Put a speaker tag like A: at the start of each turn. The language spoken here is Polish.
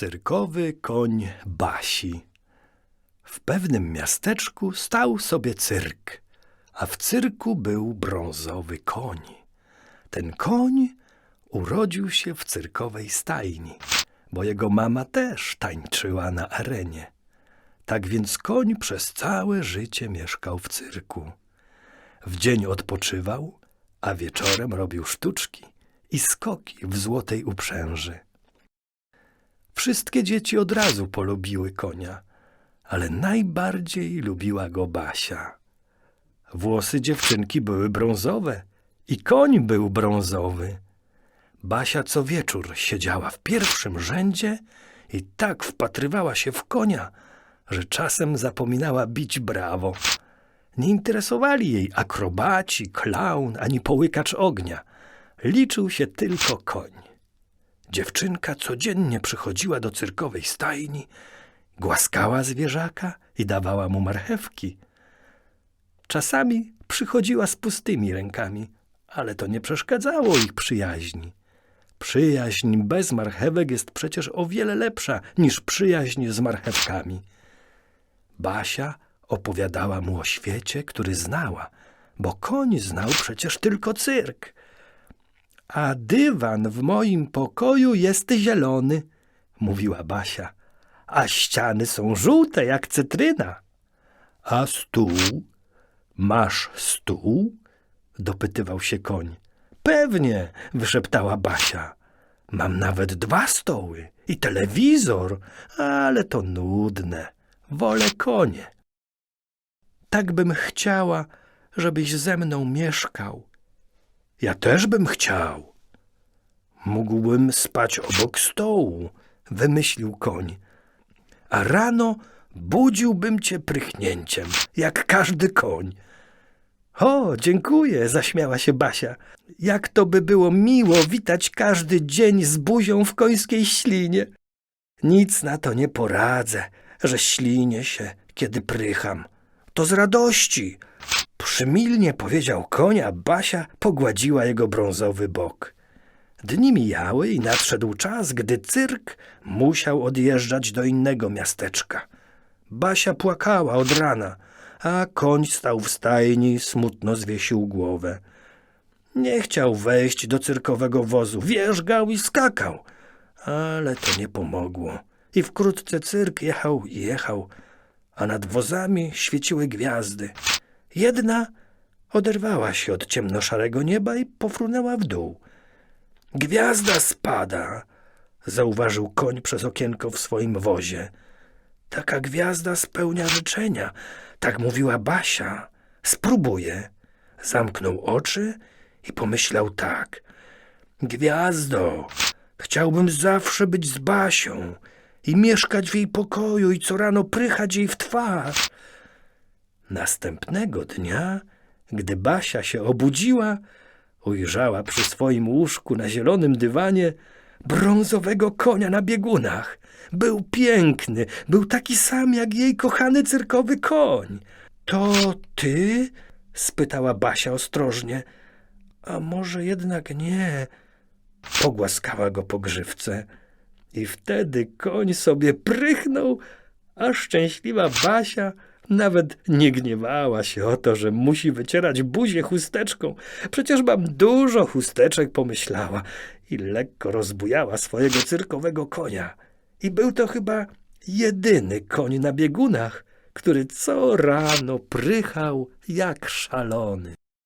A: Cyrkowy koń Basi. W pewnym miasteczku stał sobie cyrk, a w cyrku był brązowy koń. Ten koń urodził się w cyrkowej stajni, bo jego mama też tańczyła na arenie. Tak więc koń przez całe życie mieszkał w cyrku. W dzień odpoczywał, a wieczorem robił sztuczki i skoki w złotej uprzęży. Wszystkie dzieci od razu polubiły konia, ale najbardziej lubiła go Basia. Włosy dziewczynki były brązowe i koń był brązowy. Basia co wieczór siedziała w pierwszym rzędzie i tak wpatrywała się w konia, że czasem zapominała bić brawo. Nie interesowali jej akrobaci, klaun ani połykacz ognia. Liczył się tylko koń. Dziewczynka codziennie przychodziła do cyrkowej stajni, głaskała zwierzaka i dawała mu marchewki. Czasami przychodziła z pustymi rękami, ale to nie przeszkadzało ich przyjaźni. Przyjaźń bez marchewek jest przecież o wiele lepsza niż przyjaźń z marchewkami. Basia opowiadała mu o świecie, który znała, bo koń znał przecież tylko cyrk. A dywan w moim pokoju jest zielony, mówiła Basia, a ściany są żółte jak cytryna. A stół? Masz stół? dopytywał się koń. Pewnie, wyszeptała Basia. Mam nawet dwa stoły i telewizor, ale to nudne. Wolę konie. Tak bym chciała, żebyś ze mną mieszkał. Ja też bym chciał. Mógłbym spać obok stołu, wymyślił koń. A rano budziłbym cię prychnięciem, jak każdy koń. O, dziękuję, zaśmiała się Basia. Jak to by było miło witać każdy dzień z buzią w końskiej ślinie. Nic na to nie poradzę, że ślinię się, kiedy prycham. To z radości. Przymilnie powiedział konia, Basia pogładziła jego brązowy bok. Dni mijały i nadszedł czas, gdy cyrk musiał odjeżdżać do innego miasteczka. Basia płakała od rana, a koń stał w stajni, smutno zwiesił głowę. Nie chciał wejść do cyrkowego wozu, wierzgał i skakał, ale to nie pomogło. I wkrótce cyrk jechał i jechał, a nad wozami świeciły gwiazdy. Jedna oderwała się od ciemnoszarego nieba i pofrunęła w dół. Gwiazda spada, zauważył koń przez okienko w swoim wozie. Taka gwiazda spełnia życzenia, tak mówiła Basia. Spróbuję. Zamknął oczy i pomyślał tak. Gwiazdo, chciałbym zawsze być z Basią i mieszkać w jej pokoju i co rano prychać jej w twarz. Następnego dnia, gdy Basia się obudziła, ujrzała przy swoim łóżku na zielonym dywanie brązowego konia na biegunach. Był piękny, był taki sam jak jej kochany cyrkowy koń. To ty? spytała Basia ostrożnie. A może jednak nie? Pogłaskała go po grzywce. I wtedy koń sobie prychnął, a szczęśliwa Basia nawet nie gniewała się o to, że musi wycierać buzię chusteczką. Przecież mam dużo chusteczek, pomyślała i lekko rozbujała swojego cyrkowego konia. I był to chyba jedyny koń na biegunach, który co rano prychał jak szalony.